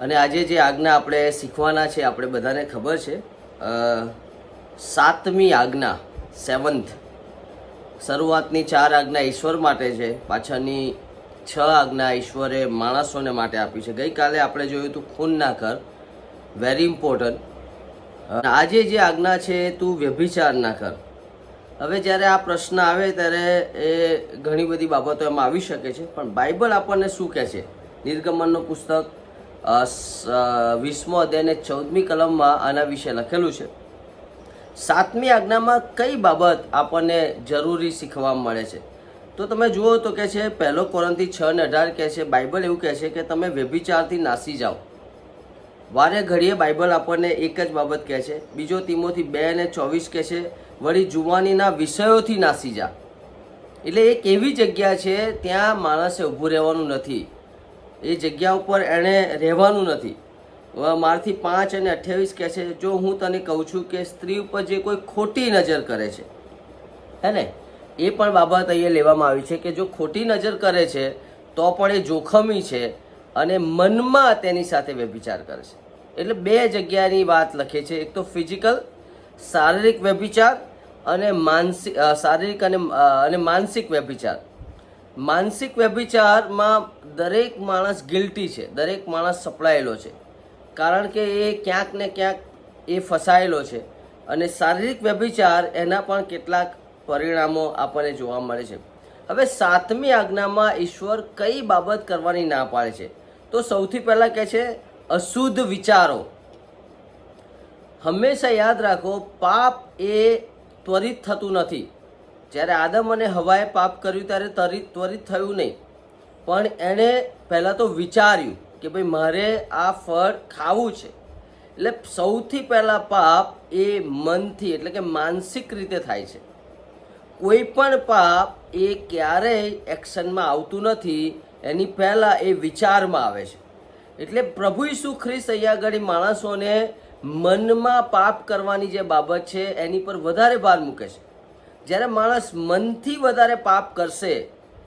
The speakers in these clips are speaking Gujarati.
અને આજે જે આજ્ઞા આપણે શીખવાના છે, આપણે બધાને ખબર છે સાતમી આજ્ઞા સેવન્થ શરૂઆતની ચાર આજ્ઞા ઈશ્વર માટે છે, પાછળની છ આજ્ઞા ઈશ્વરે માણસોને માટે આપી છે. ગઈકાલે આપણે જોયું હતું ખૂન ના કર વેરી ઇમ્પોર્ટન્ટ આજે જે આજ્ઞા છે, તું વ્યભિચાર ના કર. હવે જ્યારે આ પ્રશ્ન આવે ત્યારે એ ઘણી બધી બાબતો એમાં આવી શકે છે, પણ બાઇબલ આપણને શું કહે છે? નિર્ગમનનું પુસ્તક વીસમો અધ્યાયને ચૌદમી કલમમાં આના વિશે લખેલું છે. સાતમી આજ્ઞામાં કઈ બાબત આપણને જરૂરી શીખવા મળે છે? તો તમે જુઓ તો કે છે, પહેલો કોરંથી છ ને અઢાર કહે છે, બાઇબલ એવું કહે છે કે તમે વ્યભિચારથી નાસી જાઓ. વારે ઘડીએ બાઇબલ આપણને એક જ બાબત કહે છે. બીજો તીમોથી બે અને ચોવીસ કહે છે, વળી જુવાનીના વિષયોથી નાસી જા. એટલે એક એવી જગ્યા છે, ત્યાં માણસે ઊભું રહેવાનું નથી. એ જગ્યા ઉપર એણે રહેવાનું નથી. મારથી પાંચ અને અઠ્યાવીસ કહે છે, જો હું તને કહું છું કે સ્ત્રી ઉપર જે કોઈ ખોટી નજર કરે છે, હે ને? એ પણ બાબત અહીંયા લેવામાં આવી છે કે જો ખોટી નજર કરે છે, તો પણ એ જોખમી છે અને મનમાં તેની સાથે વ્યભિચાર કરે છે. એટલે બે જગ્યાની વાત લખે છે. એક તો ફિઝિકલ, શારીરિક વ્યભિચાર અને માનસિક શારીરિક અને અને માનસિક વ્યભિચાર. માનસિક વ્યભિચારમાં દરેક માણસ ગિલ્ટી છે. દરેક માણસ સપડાયેલો છે. કારણ કે એ ક્યાંક ને ક્યાંક એ ફસાયેલો છે અને શારીરિક વ્યભિચાર એના પણ કેટલાક પરિણામો આપણને જોવા મળે છે. હવે સાતમી આજ્ઞામાં ઈશ્વર કઈ બાબત કરવાની ના પાડે છે? તો સૌથી પહેલાં કહે છે, અશુદ્ધ વિચારો. હંમેશા યાદ રાખો, પાપ એ ત્વરિત થતું નથી. જ્યારે આદમ અને હવાએ પાપ કર્યું ત્યારે તરી ત્વરિત થયું નહીં. પણ એણે પહેલાં તો વિચાર્યું કે ભાઈ મારે આ ફળ ખાવું છે. એટલે સૌથી પહેલાં પાપ એ મનથી એટલે કે માનસિક રીતે થાય છે. કોઈ પણ પાપ એ ક્યારેય એક્શનમાં આવતું નથી, એની પહેલાં એ વિચારમાં આવે છે. એટલે પ્રભુ ઈસુ ખ્રિસ્ત અહીંયા આગળ માણસોને મનમાં પાપ કરવાની જે બાબત છે, એની પર વધારે ભાર મૂકે છે. જ્યારે માણસ મનથી વધારે પાપ કરશે,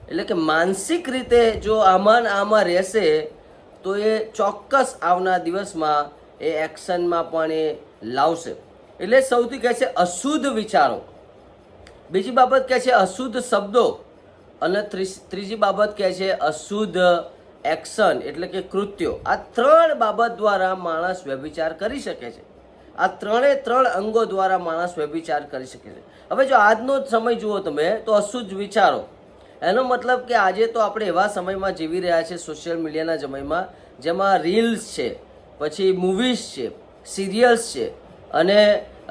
એટલે કે માનસિક રીતે જો આમાં આમાં રહેશે, તો એ ચોક્કસ આવનાર દિવસમાં એ એક્શનમાં પણ એ લાવશે. એટલે સૌથી કહે છે અશુદ્ધ વિચારો. બીજી બાબત કહે છે અશુદ્ધ શબ્દો અને ત્રીજી બાબત કહે છે અશુદ્ધ એક્શન, એટલે કે કૃત્યો. આ ત્રણ બાબત દ્વારા માણસ વ્યભિચાર કરી શકે છે. આ ત્રણે ત્રણ અંગો દ્વારા માણસ વ્યભિચાર કરી શકે છે. હવે જો આજનો સમય જુઓ તમે, તો અશુદ્ધ વિચારો. એનો મતલબ કે આજે તો આપણે એવા સમયમાં જીવી રહ્યા છે સોશિયલ મીડિયાના સમયમાં જેમાં રીલ્સ છે, પછી મૂવીઝ છે સિરિયલ્સ છે, અને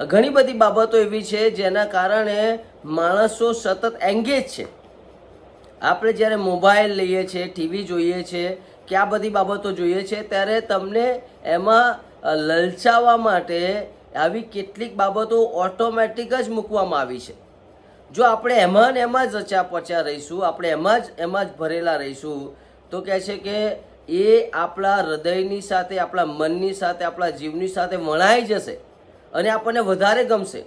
ઘણી બધી બાબતો એવી છે જેના કારણે માણસો સતત એંગેજ છે. આપણે જ્યારે મોબાઈલ લઈએ છીએ ટીવી જોઈએ છીએ કે આ બધી બાબતો જોઈએ છે, ત્યારે તમને એમાં લલચાવવા માટે આવી કેટલીક બાબતો ઓટોમેટિક જ મૂકવામાં આવી છે. જો આપણે એમાં ને એમાં જ રચ્યા પચ્યા રહીશું, આપણે એમાં જ એમાં જ ભરેલા રહીશું, તો કહે છે કે એ આપણા હૃદયની સાથે, આપણા મનની સાથે, આપણા જીવની સાથે વણાઈ જશે અને આપણને વધારે ગમશે.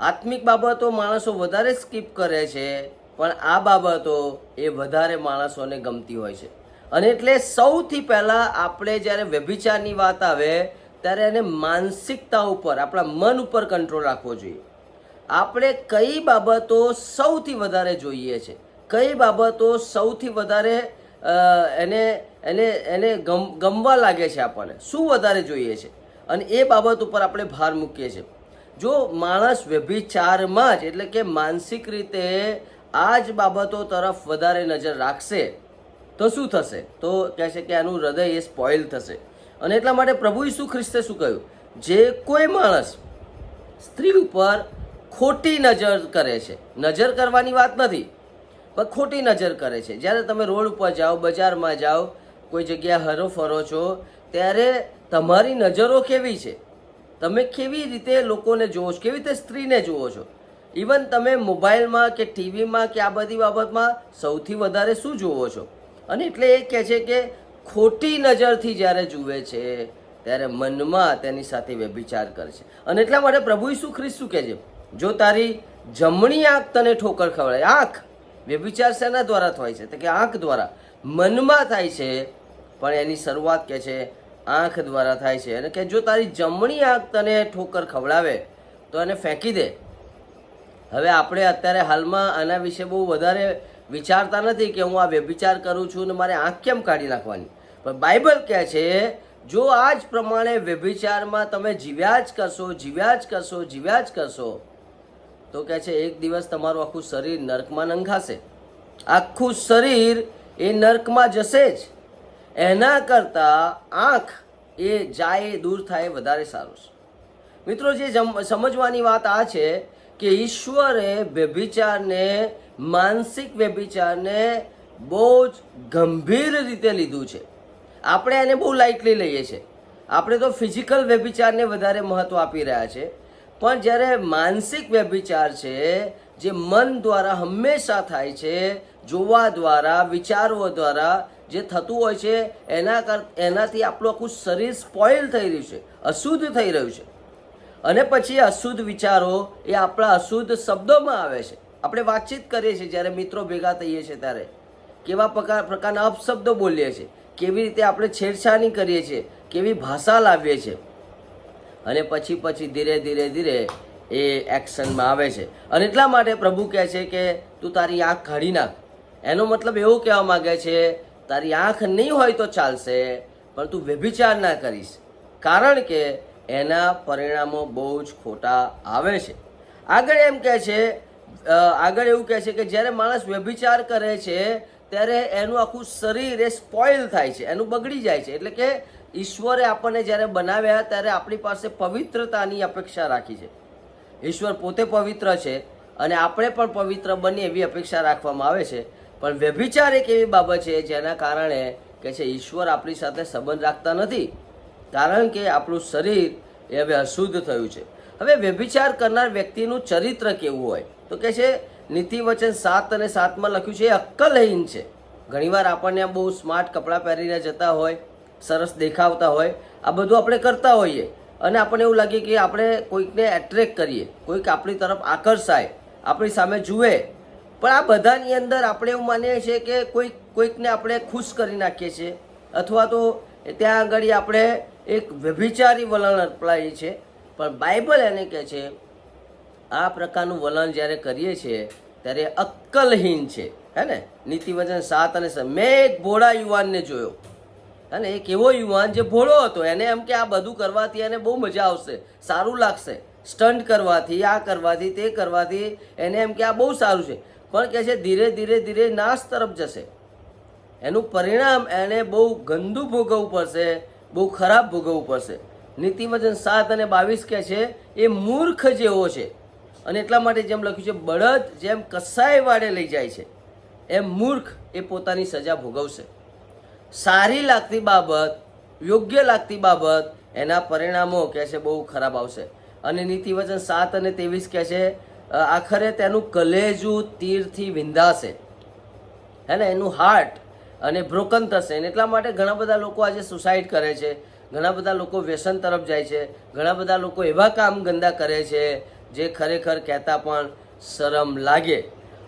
આત્મિક બાબતો માણસો વધારે સ્કીપ કરે છે, પણ આ બાબતો એ વધારે માણસોને ગમતી હોય છે. અને એટલે સૌથી પહેલાં આપણે જ્યારે વ્યભિચારની વાત આવે, ત્યારે એને માનસિકતા ઉપર, આપણા મન ઉપર કંટ્રોલ રાખવો જોઈએ. આપણે કઈ બાબતો સૌથી વધારે જોઈએ છે? કઈ બાબતો સૌથી વધારે એને એને એને ગમ, ગમવા લાગે છે આપણને? શું વધારે જોઈએ છે? અને એ બાબત ઉપર આપણે ભાર મૂકીએ છીએ. જો માણસ વ્યભિચારમાં જ, એટલે કે માનસિક રીતે આ જ બાબતો તરફ વધારે નજર રાખશે તો શું થશે? તો કહે છે કે આનું હૃદય એ સ્પોઇલ થશે. અને એટલા માટે પ્રભુ ઈસુ ખ્રિસ્તે શું કહ્યું? જે કોઈ માણસ સ્ત્રી ઉપર ખોટી નજર કરે છે. નજર કરવાની વાત નથી, પણ ખોટી નજર કરે છે. જ્યારે તમે રોડ ઉપર જાઓ, બજારમાં જાઓ, કોઈ જગ્યાએ હરો ફરો છો, ત્યારે તમારી નજરો કેવી છે? તમે કેવી રીતે લોકોને જુઓ છો? કેવી રીતે સ્ત્રીને જુઓ છો? ઇવન તમે મોબાઈલમાં કે ટીવીમાં કે આ બધી બાબતમાં સૌથી વધારે શું જુઓ છો? અને એટલે એ કહે છે કે ખોટી નજરથી જ્યારે જુએ છે, ત્યારે મનમાં તેની સાથે વ્યભિચાર કરે છે. અને એટલા માટે પ્રભુ ઈસુ ખ્રિસ્ત શું કહે છે, જો તારી જમણી આંખ તને ઠોકર ખવડાય. આંખ વ્યભિચાર શેના દ્વારા થાય છે? તો કે આંખ દ્વારા. મનમાં થાય છે, પણ એની શરૂઆત કહે છે, આંખ દ્વારા થાય છે. અને કે જો તારી જમણી આંખ તને ઠોકર ખવડાવે, તો એને ફેંકી દે. હવે આપણે અત્યારે હાલમાં આના વિશે બહુ વધારે વિચારતા નથી કે હું આ વ્યભિચાર કરું છું ને મારે આંખ કેમ કાઢી નાખવાની? પણ બાઇબલ કહે છે, જો આ જ પ્રમાણે વ્યભિચારમાં તમે જીવ્યા જ કરશો, જીવ્યા જ કરશો, જીવ્યા જ કરશો, તો કહે છે, એક દિવસ તમારું આખું શરીર નર્કમાં નંખાશે. આખું શરીર એ નર્કમાં જશે જ. એના કરતાં આંખ એ જાય દૂર થાય વધારે સારું છે. મિત્રો, જે સમજવાની વાત આ છે કે ઈશ્વરે વ્યભિચારને, માનસિક વ્યભિચારને બહુ જ ગંભીર રીતે લીધું છે. આપણે એને બહુ લાઇટલી લઈએ છીએ. આપણે તો ફિઝિકલ વ્યભિચારને વધારે મહત્ત્વ આપી રહ્યા છે. પણ જ્યારે માનસિક વ્યભિચાર છે, જે મન દ્વારા હંમેશા થાય છે, જોવા દ્વારા, વિચારવો દ્વારા જે થતું હોય છે, એના કર, એનાથી આપણું આખું શરીર સ્પોઇલ થઈ રહ્યું છે, અશુદ્ધ થઈ રહ્યું છે. અને પછી અશુદ્ધ વિચારો એ આપણા અશુદ્ધ શબ્દોમાં આવે છે. આપણે વાતચીત કરીએ છીએ જ્યારે મિત્રો ભેગા થઈએ છીએ ત્યારે. કેવા પ્રકાર પ્રકારના અપશબ્દો બોલીએ છીએ. કેવી રીતે આપણે છેડછાણી કરીએ છીએ. કેવી ભાષા લાવીએ છીએ. અને પછી પછી ધીરે ધીરે ધીરે એ એક્શનમાં આવે છે. અને એટલા માટે પ્રભુ કહે છે કે તું તારી આંખ કાઢી નાખ. એનો મતલબ એવું કહેવા માંગે છે, તારી આંખ નહીં હોય તો ચાલશે, પણ તું વ્યભિચાર ના કરીશ. કારણ કે એના પરિણામો બહુ જ ખોટા આવે છે. આગળ એમ કહે છે આગળ એવું કહે છે કે જ્યારે માણસ વ્યભિચાર કરે છે, ત્યારે એનું આખું શરીર એ સ્પોઇલ થાય છે, એનું બગડી જાય છે. એટલે કે ઈશ્વરે આપણને જ્યારે બનાવ્યા ત્યારે આપણી પાસે પવિત્રતાની અપેક્ષા રાખી છે. ઈશ્વર પોતે પવિત્ર છે અને આપણે પણ પવિત્ર બનીએ એવી અપેક્ષા રાખવામાં આવે છે. પણ વ્યભિચાર એક એવી બાબત છે જેના કારણે કે છે, ઈશ્વર આપણી સાથે સંબંધ રાખતા નથી. કારણ કે આપણું શરીર એ હવે અશુદ્ધ થયું છે. હવે વ્યભિચાર કરનાર વ્યક્તિનું ચરિત્ર કેવું હોય? તો કે છે, નીતિ વચન સાત અને સાતમાં લખ્યું છે, એ અક્કલહીન છે. ઘણીવાર આપણને આ બહુ સ્માર્ટ કપડાં પહેરીને જતા હોય, સરસ દેખાવતા હોય, આ બધું આપણે કરતા હોઈએ. અને આપણને એવું લાગે કે આપણે કોઈકને એટ્રેક્ટ કરીએ, કોઈક આપણી તરફ આકર્ષાય, આપણી સામે જુએ. પણ આ બધાની અંદર આપણે એવું માનીએ છીએ કે કોઈક, કોઈકને આપણે ખુશ કરી નાખીએ છીએ. અથવા તો ત્યાં આગળ આપણે એક વ્યભિચારી વલણ અપનાવીએ છે. પણ બાઇબલ એને કહે છે, આ પ્રકારનું વલણ જ્યારે કરીએ છીએ, ત્યારે અક્કલહીન છે. હે ને? નીતિવચન સાત અને મેં એક ભોળા યુવાનને જોયો. હે ને? એક એવો યુવાન જે ભોળો હતો. એને એમ કે, આ બધું કરવાથી એને બહુ મજા આવશે. સારું લાગશે. સ્ટન્ટ કરવાથી, આ કરવાથી, તે કરવાથી એને એમ કે, આ બહુ સારું છે. પણ કહે છે, ધીરે ધીરે ધીરે નાશ તરફ જશે. એનું પરિણામ એને બહુ ગંદુ ભોગવવું પડશે. બહુ ખરાબ ભોગવવું પડશે. નીતિવચન સાત અને બાવીસ કહે છે, એ મૂર્ખ જેવો છે. અને એટલા માટે જેમ લખ્યું છે, બળદ જેમ કસાય વાડે લઈ જાય છે. એમ મૂર્ખ એ પોતાની સજા ભોગવશે. સારી લાગતી બાબત, યોગ્ય લાગતી બાબત, એના પરિણામો કહે છે, બહુ ખરાબ આવશે. અને નીતિવચન સાત અને ત્રેવીસ કહે છે આખરે તેનું કલેજું તીરથી વિંધાશે. હે ને? એનું હાર્ટ અને બ્રોકન થશે. એટલા માટે ઘણા બધા લોકો આજે સુસાઇડ કરે છે. ઘણા બધા લોકો વ્યસન તરફ જાય છે. ઘણા બધા લોકો એવા કામ ગંદા કરે છે જે ખરેખર કહેતા પણ શરમ લાગે.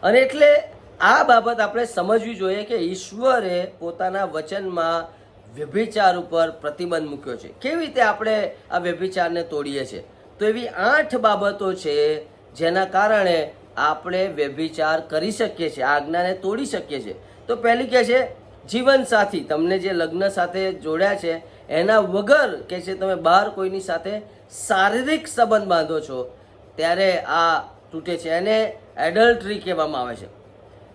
અને એટલે આ બાબત આપણે સમજવી જોઈએ કે ઈશ્વરે પોતાના વચનમાં વ્યભિચાર ઉપર પ્રતિબંધ મૂક્યો છે. કેવી રીતે આપણે આ વ્યભિચારને તોડીએ છીએ? તો એવી આઠ બાબતો છે જેના કારણે આપણે વ્યભિચાર કરી શકીએ છીએ, આજ્ઞાને તોડી શકીએ છીએ. તો પહેલી કહે છે જીવનસાથી તમને જે લગ્ન સાથે જોડ્યા છે, એના વગર કે છે, તમે બહાર કોઈની સાથે શારીરિક સંબંધ બાંધો છો. ત્યારે આ તૂટે છે એને એડલ્ટરી કહેવામાં આવે છે.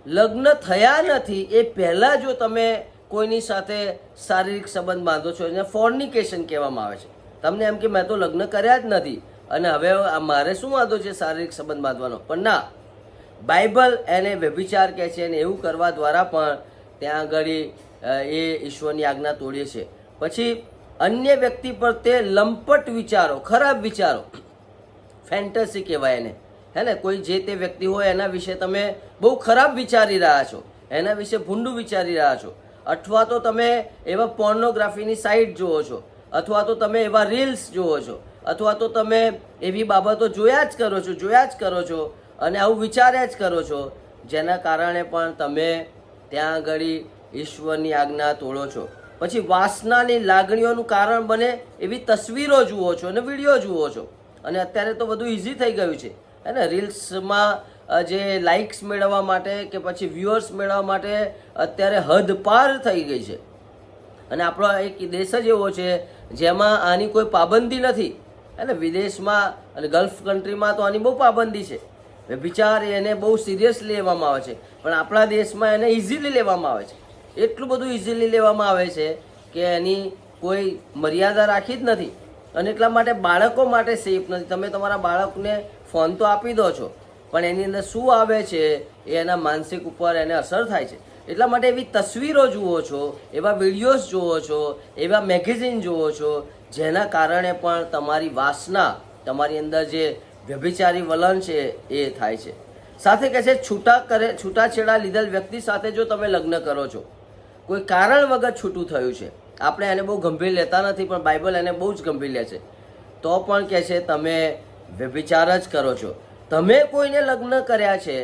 લગ્ન થયા નથી એ પહેલાં જો તમે કોઈની સાથે શારીરિક સંબંધ બાંધો છો, એને ફોર્નિકેશન કહેવામાં આવે છે. તમને એમ કે, મેં તો લગ્ન કર્યા જ નથી, અને હવે મારે શું વાંધો છે શારીરિક સંબંધ બાંધવાનો? પણ ના. બાઇબલ એને વ્યભિચાર કહે છે અને એવું કરવા દ્વારા પણ ત્યાં આગળ એ ઈશ્વરની આજ્ઞા તોડીએ છે. પછી અન્ય વ્યક્તિ પર તે લંપટ વિચારો, ખરાબ વિચારો, ફેન્ટસી કહેવાય એને. હે ને? કોઈ જે તે વ્યક્તિ હોય એના વિશે તમે બહુ ખરાબ વિચારી રહ્યા છો. એના વિશે ભૂંડું વિચારી રહ્યા છો. અથવા તો તમે એવા પોર્નોગ્રાફીની સાઇટ જુઓ છો. અથવા તો તમે એવા રીલ્સ જુઓ છો. અથવા તો તમે એવી બાબતો જોયા જ કરો છો, જોયા જ કરો છો. અને આવું વિચાર્યા જ કરો છો. જેના કારણે પણ તમે ત્યાં આગળ ઈશ્વરની આજ્ઞા તોડો છો. પછી વાસનાની લાગણીઓનું કારણ બને એવી તસવીરો જુઓ છો અને વીડિયો જુઓ છો. અને અત્યારે તો બધું ઇઝી થઈ ગયું છે. હે રીલ્સમાં જે લાઇક્સ મેળવવા માટે કે પછી વ્યૂઅર્સ મેળવવા માટે અત્યારે હદ પાર થઈ ગઈ છે. અને આપણો એક દેશ જ એવો છે જેમાં આની કોઈ પાબંદી નથી. અને વિદેશમાં અને ગલ્ફ કન્ટ્રીમાં તો આની બહુ પાબંદી છે. વિચાર એને બહુ સિરિયસલી લેવામાં આવે છે. પણ આપણા દેશમાં એને ઇઝીલી લેવામાં આવે છે. એટલું બધું ઇઝીલી લેવામાં આવે છે કે એની કોઈ મર્યાદા રાખી જ નથી. અને એટલા માટે બાળકો માટે સેફ નથી. તમે તમારા બાળકને ફોન તો આપી દો છો. પણ એની અંદર શું આવે છે એ એના માનસિક ઉપર એને અસર થાય છે. એટલા માટે એવી તસવીરો જુઓ છો, એવા વિડીયોઝ જુઓ છો, એવા મેગેઝિન જુઓ છો, જેના કારણે પણ તમારી વાસના, તમારી અંદર જે વ્યભિચારી વલણ છે એ થાય છે. સાથે કહે છે, છૂટા કરે, છૂટાછેડા લીધેલ વ્યક્તિ સાથે જો તમે લગ્ન કરો છો, કોઈ કારણ વગર છૂટું થયું છે. આપણે એને બહુ ગંભીર લેતા નથી, પણ બાઇબલ એને બહુ જ ગંભીર લે છે. તો પણ કહે છે, તમે વ્યભિચાર જ કરો છો. તમે કોઈને લગ્ન કર્યા છે,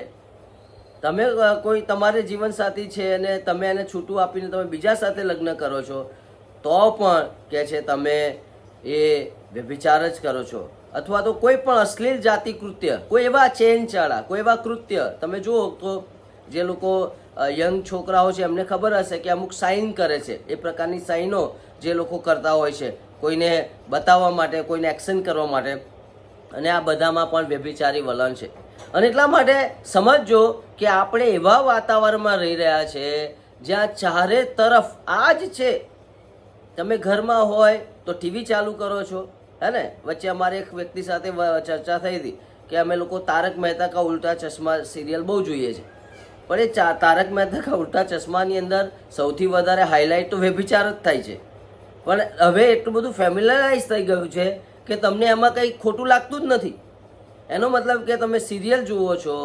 તમે કોઈ તમારે જીવનસાથી છે અને તમે એને છૂટું આપીને તમે બીજા સાથે લગ્ન કરો છો, તો પણ કહે છે, તમે એ વ્યભિચાર જ કરો છો. અથવા તો કોઈ પણ અશ્લીલ જાતિ કૃત્ય, કોઈ એવા ચેન ચાળા કોઈ એવા કૃત્ય, તમે જુઓ તો જે લોકો યંગ છોકરાઓ છે, એમને ખબર હશે કે અમુક સાઇન કરે છે. એ પ્રકારની સાઇનો જે લોકો કરતા હોય છે. કોઈને બતાવવા માટે, કોઈને એક્શન કરવા માટે. અને આ બધામાં પણ વ્યભિચારી વલણ છે. અને એટલા માટે સમજજો કે આપણે એવા વાતાવરણમાં રહી રહ્યા છે, જ્યાં ચારે તરફ આ જ છે. તમે ઘરમાં હોય તો ટીવી ચાલુ કરો છો. હે વચ્ચે અમારે એક વ્યક્તિ સાથે ચર્ચા થઈ હતી કે અમે લોકો તારક મહેતા કા ઉલ્ટા ચશ્મા સિરિયલ બહુ જોઈએ છે. પણ એ તારક મહેતા કા ઉલ્ટા ચશ્માની અંદર સૌથી વધારે હાઇલાઇટ તો વ્યભિચાર જ થાય છે. પણ હવે એટલું બધું ફેમિલિયરાઇઝ થઈ ગયું છે કે તમને એમાં કંઈ ખોટું લાગતું જ નથી. એનો મતલબ કે તમે સિરિયલ જુઓ છો,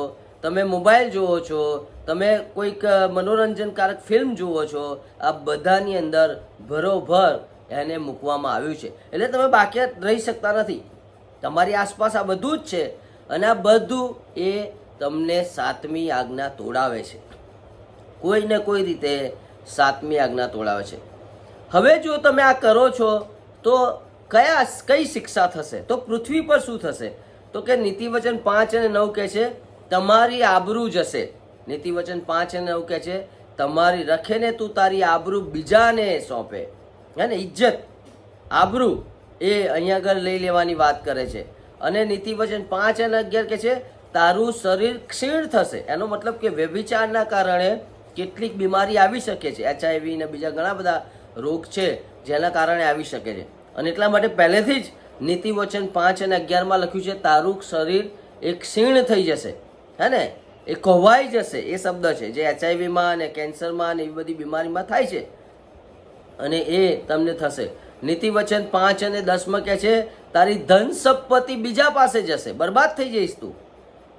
તમે મોબાઈલ જુઓ છો, તમે કોઈક મનોરંજનકારક ફિલ્મ જુઓ છો, આ બધાની અંદર ભરોભર એને મૂકવામાં આવ્યું છે. એટલે તમે બાકી રહી શકતા નથી. તમારી આસપાસ આ બધું જ છે અને આ બધું એ તમને સાતમી આજ્ઞા તોડાવે છે. કોઈ ને કોઈ રીતે સાતમી આજ્ઞા તોડાવે છે. હવે જો તમે આ કરો છો, તો કયા કઈ શિક્ષા થશે? તો પૃથ્વી પર શું થશે? તો કે નીતિવચન પાંચ અને નવ કહે છે, તમારી આબરૂ જશે. નીતિવચન પાંચ અને નવ કહે છે, તમારી રખે ને તું તારી આબરૂ બીજાને સોંપે. હે ને ઇજ્જત, આબરૂ એ અહીંયા આગળ લઈ લેવાની વાત કરે છે. અને નીતિવચન પાંચ અને અગિયાર કે છે, તારું શરીર ક્ષીણ થશે. એનો મતલબ કે વ્યભિચારના કારણે કેટલીક બીમારી આવી શકે છે. એચઆઈવી ને બીજા ઘણા બધા રોગ છે, જેના કારણે આવી શકે છે. અને એટલા માટે પહેલેથી જ નીતિવચન પાંચ અને અગિયારમાં લખ્યું છે, તારું શરીર એ ક્ષીણ થઈ જશે. હે ને? એ કહવાઈ જશે, એ શબ્દ છે. જે એચઆઈવીમાં અને કેન્સરમાં અને એવી બધી બીમારીમાં થાય છે. અને એ તમને થશે. નીતિ વચન પાંચ અને દસમાં કહે છે, તારી ધન સંપત્તિ બીજા પાસે જશે, બરબાદ થઈ જઈશ તું.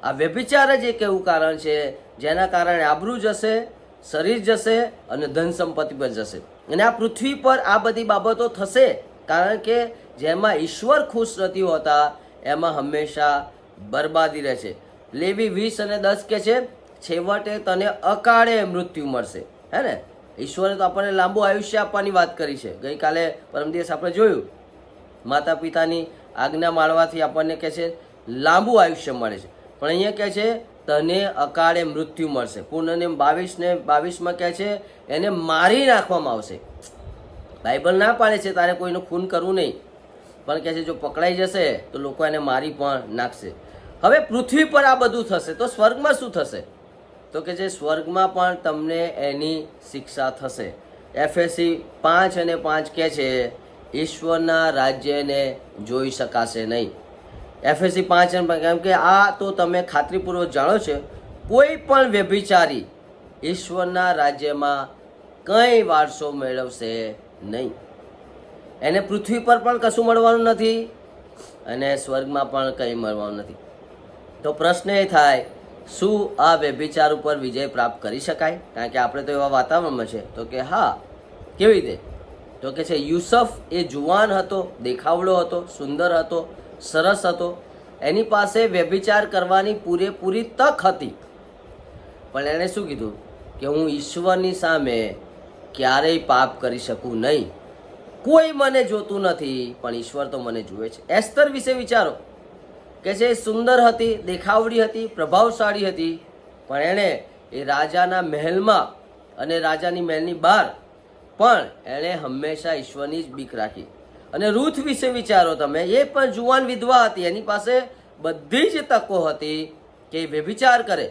આ વ્યભિચાર જ એક એવું કારણ છે, જેના કારણે આબરૂ જશે, શરીર જશે અને ધન સંપત્તિ પર જશે. અને આ પૃથ્વી પર આ બધી બાબતો થશે, કારણ કે જેમાં ઈશ્વર ખુશ નથી હોતા, એમાં હંમેશા બરબાદી રહે છે. લેવી વીસ અને દસ કે છે, છેવટે તને અકાળે મૃત્યુ મળશે. હે ને? ઈશ્વરે તો આપણને લાંબુ આયુષ્ય આપવાની વાત કરી છે. ગઈકાલે પરમ દિવસ આપણે જોયું માતા પિતાની આજ્ઞા માળવાથી આપણને કહે છે, લાંબુ આયુષ્ય મળે છે. પણ અહીંયા કહે છે, તને અકાળે મૃત્યુ મળશે. પૂર્ણને બાવીસને, બાવીસમાં કહે છે, એને મારી નાખવામાં આવશે. બાઇબલ ના પાડે છે, તારે કોઈનું ખૂન કરવું નહીં. પણ કહે છે, જો પકડાઈ જશે, તો લોકો એને મારી પણ નાખશે. હવે પૃથ્વી પર આ બધું થશે, તો સ્વર્ગમાં શું થશે? તો કે જે સ્વર્ગમાં પણ તમને એની શિક્ષા થશે. એફએસી પાંચ અને પાંચ કહે છે, ઈશ્વરના રાજ્યને જોઈ શકાશે નહીં. એફએસી પાંચ અને કેમ કે આ તો તમે ખાતરીપૂર્વક જાણો છો, કોઈ પણ વ્યભિચારી ઈશ્વરના રાજ્યમાં કંઈ વારસો મેળવશે નહીં. એને પૃથ્વી પર પણ કશું મળવાનું નથી અને સ્વર્ગમાં પણ કંઈ મળવાનું નથી. તો પ્રશ્ન એ થાય શું આ વ્યભિચાર ઉપર વિજય પ્રાપ્ત કરી શકાય? કારણ કે આપણે તો એવા વાતાવરણમાં છે. તો કે હા, કેવી રીતે? તો કે છે, યુસફ એ જુવાન હતો, દેખાવડો હતો, સુંદર હતો, સરસ હતો. એની પાસે વ્યભિચાર કરવાની પૂરેપૂરી તક હતી. પણ એણે શું કીધું? કે હું ઈશ્વરની સામે ક્યારેય પાપ કરી શકું નહીં. કોઈ મને જોતું નથી, પણ ઈશ્વર તો મને જુએ છે. એસ્તર વિશે વિચારો. કે જે સુંદર હતી, દેખાવડી હતી, પ્રભાવશાળી હતી, પણ એણે એ રાજાના મહેલમાં અને રાજાની મહેલની બહાર પણ એણે હંમેશા ઈશ્વરની જ બીક રાખી. અને રૂથ વિશે વિચારો તમે, એ પણ જુવાન વિધવા હતી, એની પાસે બધી જ તકો હતી કે વ્યભિચાર કરે.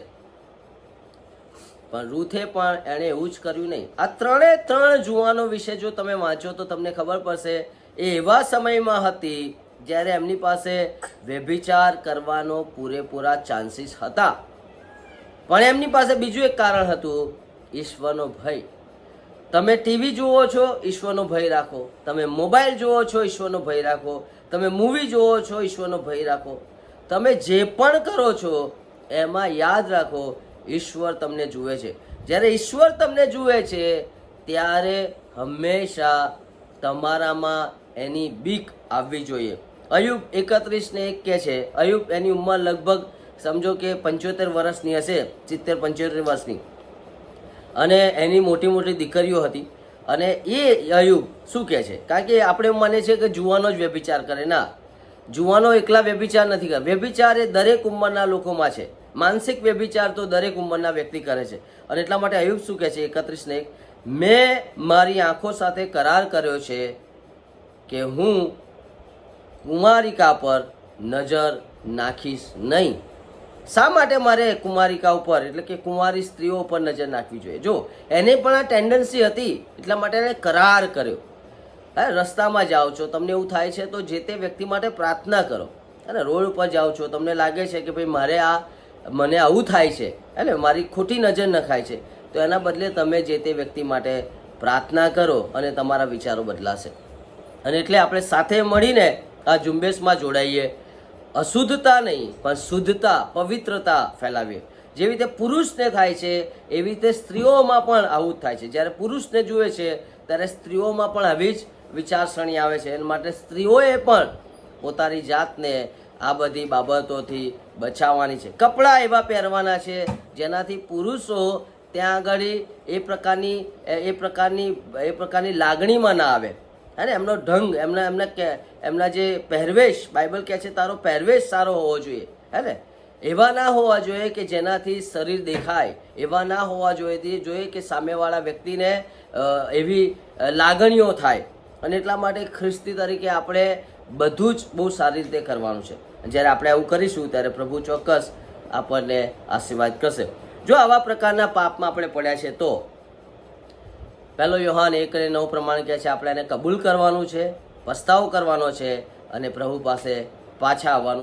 પણ રૂથે પણ એણે એવું જ કર્યું નહીં. આ ત્રણે ત્રણ જુવાનો વિશે જો તમે વાંચો તો તમને ખબર પડશે, એ એવા સમયમાં હતી જ્યારે એમની પાસે વ્યભિચાર કરવાનો પૂરેપૂરા ચાન્સીસ હતા. પણ એમની પાસે બીજું એક કારણ હતું, ઈશ્વરનો ભય. તમે ટીવી જુઓ છો, ઈશ્વરનો ભય રાખો. તમે મોબાઈલ જુઓ છો, ઈશ્વરનો ભય રાખો. તમે મૂવી જુઓ છો, ઈશ્વરનો ભય રાખો. તમે જે પણ કરો છો, એમાં યાદ રાખો, ઈશ્વર તમને જુએ છે. જ્યારે ઈશ્વર તમને જુએ છે, ત્યારે હંમેશા તમારામાં એની બીક આવવી જોઈએ. અયુબ એકત્રીસને એક કહે છે. અયુબ, એની ઉંમર લગભગ સમજો કે પંચોતેર વર્ષની હશે, સિત્તેર, પંચોતેર વર્ષની. અને એની મોટી મોટી દીકરીઓ હતી. અને એ અયુબ શું કહે છે? કારણ કે આપણે માનીએ છીએ કે જુવાનો જ વ્યભિચાર કરે. ના, જુવાનો એકલા વ્યભિચાર નથી કરે. વ્યભિચાર એ દરેક ઉંમરના લોકોમાં છે. માનસિક વ્યભિચાર તો દરેક ઉંમરના વ્યક્તિ કરે છે. અને એટલા માટે અયુબ શું કહે છે? એકત્રીસને એક, મેં મારી આંખો સાથે કરાર કર્યો છે કે હું કુમારિકા પર નજર નાખીશ નહીં. શા માટે મારે કુમારિકા ઉપર, એટલે કે કુંવારી સ્ત્રીઓ ઉપર નજર નાખવી જોઈએ? જો, એને પણ આ ટેન્ડન્સી હતી, એટલા માટે એણે કરાર કર્યો. હા, રસ્તામાં જાઓ છો, તમને એવું થાય છે તો જે તે વ્યક્તિ માટે પ્રાર્થના કરો. અને રોડ ઉપર જાઓ છો, તમને લાગે છે કે ભાઈ મારે આ, મને આવું થાય છે, એટલે મારી ખોટી નજર નખાય છે, તો એના બદલે તમે જે તે વ્યક્તિ માટે પ્રાર્થના કરો અને તમારા વિચારો બદલાશે. અને એટલે આપણે સાથે મળીને આ ઝુંબેશમાં જોડાઈએ. અશુદ્ધતા નહીં, પણ શુદ્ધતા, પવિત્રતા ફેલાવીએ. જેવી રીતે પુરુષને થાય છે, એવી રીતે સ્ત્રીઓમાં પણ આવું જ થાય છે. જ્યારે પુરુષને જુએ છે, ત્યારે સ્ત્રીઓમાં પણ આવી જ વિચારસરણી આવે છે. એના માટે સ્ત્રીઓએ પણ પોતાની જાતને આ બધી બાબતોથી બચાવવાની છે. કપડાં એવા પહેરવાના છે, જેનાથી પુરુષો ત્યાં આગળ એ પ્રકારની એ પ્રકારની એ પ્રકારની લાગણીમાં ના આવે. હે એમનો ઢંગ, એમના એમના કે, એમના જે પહેરવેશ, બાઇબલ કહે છે, તારો પહેરવેશ સારો હોવો જોઈએ, હે ને? એવા ના હોવા જોઈએ કે જેનાથી શરીર દેખાય, એવા ના હોવા જોઈએ જોઈએ કે સામેવાળા વ્યક્તિને એવી લાગણીઓ થાય. અને એટલા માટે ખ્રિસ્તી તરીકે આપણે બધું જ બહુ સારી રીતે કરવાનું છે. જ્યારે આપણે આવું કરીશું, ત્યારે પ્રભુ ચોક્કસ આપણને આશીર્વાદ કરશે. જો આવા પ્રકારના પાપમાં આપણે પડ્યા છે, તો પહેલો યોહાન એક અને નવ પ્રમાણે કહે છે, આપણે એને કબૂલ કરવાનું છે, પસ્તાવ કરવાનો છે અને પ્રભુ પાસે પાછા આવવાનું